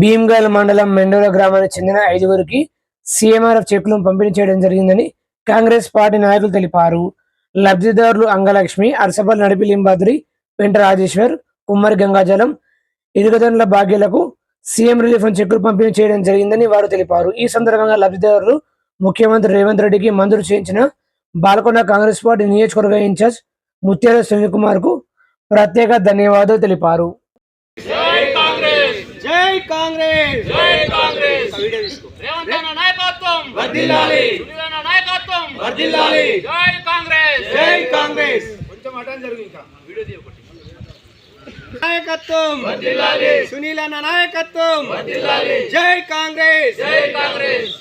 భీమ్గల్ మండలం మెండోల గ్రామానికి చెందిన ఐదుగురికి సీఎంఆర్ఎఫ్ చెక్కులను పంపిణీ చేయడం జరిగిందని కాంగ్రెస్ పార్టీ నాయకులు తెలిపారు. లబ్ధిదారులు అంగలక్ష్మి అరసపల్లి నడిపి లింబాద్రి వెంట రాజేశ్వర్ కుమ్మరి గంగాజలం ఇరుగదండ్ల భాగ్యులకు సీఎం రిలీఫ్ చెక్కులు పంపిణీ చేయడం జరిగిందని వారు తెలిపారు. ఈ సందర్భంగా లబ్ధిదారులు ముఖ్యమంత్రి రేవంత్ రెడ్డికి మంజూరు చేయించిన బాలకొండ కాంగ్రెస్ పార్టీ నియోజకవర్గ ఇన్ఛార్జ్ ముత్యాల శ్రీనికుమార్కు ప్రత్యేక ధన్యవాదాలు తెలిపారు. కాంగ్రెస్! జై కాంగ్రెస్! రేవంత్ అన్న నాయకత్వం! వర్ధిల్లాలి సునీల్ అన్న నాయకత్వం! వర్ధిల్లాలి జై కాంగ్రెస్! జై కాంగ్రెస్. కొంచెం అటెండ్ జరిగింది ఇంకా. వీడియో తీయకొట్టి నాయకత్వం! వర్ధిల్లాలి సునీల్ అన్న నాయకత్వం! వర్ధిల్లాలి జై కాంగ్రెస్! జై కాంగ్రెస్.